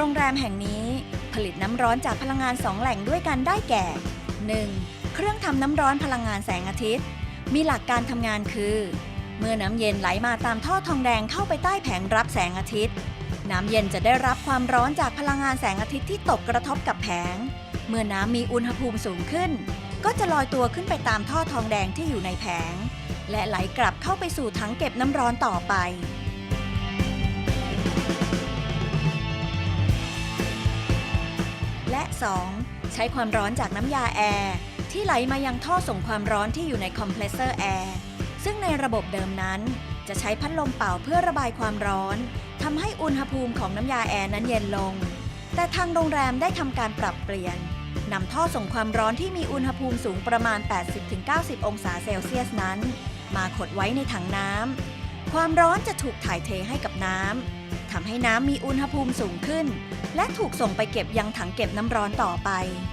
โรงแรมแห่งนี้ ผลิตน้ำร้อนจากพลังงานสองแหล่งด้วยกันได้แก่ 1. เครื่องทำน้ำร้อนพลังงานแสงอาทิตย์ มีหลักการทำงานคือ เมื่อน้ำเย็นไหลมาตามท่อทองแดงเข้าไปใต้แผงรับแสงอาทิตย์ น้ำเย็นจะได้รับความร้อนจากพลังงานแสงอาทิตย์ที่ตกกระทบกับแผง เมื่อน้ำมีอุณหภูมิสูงขึ้น ก็จะลอยตัวขึ้นไปตามท่อทองแดงที่อยู่ในแผง และไหลกลับเข้าไปสู่ถังเก็บน้ำร้อนต่อไป และ 2. ใช้ความร้อนจากน้ำยาแอร์ที่ไหลมายังท่อส่งความร้อนที่อยู่ในคอมเพรสเซอร์แอร์ซึ่งในระบบเดิมนั้น จะใช้พัดลมเป่าเพื่อระบายความร้อนทำให้อุณหภูมิของน้ำยาแอร์นั้นเย็นลง แต่ทางโรงแรมได้ทำการปรับเปลี่ยนนำท่อส่งความร้อนที่มีอุณหภูมิสูงประมาณ 80-90 องศาเซลเซียสนั้น มาขดไว้ในถังน้ำความร้อนจะถูกถ่ายเทให้กับน้ำ ทำให้น้ำมีอุณหภูมิสูงขึ้น และถูกส่งไปเก็บยังถังเก็บน้ำร้อนต่อไป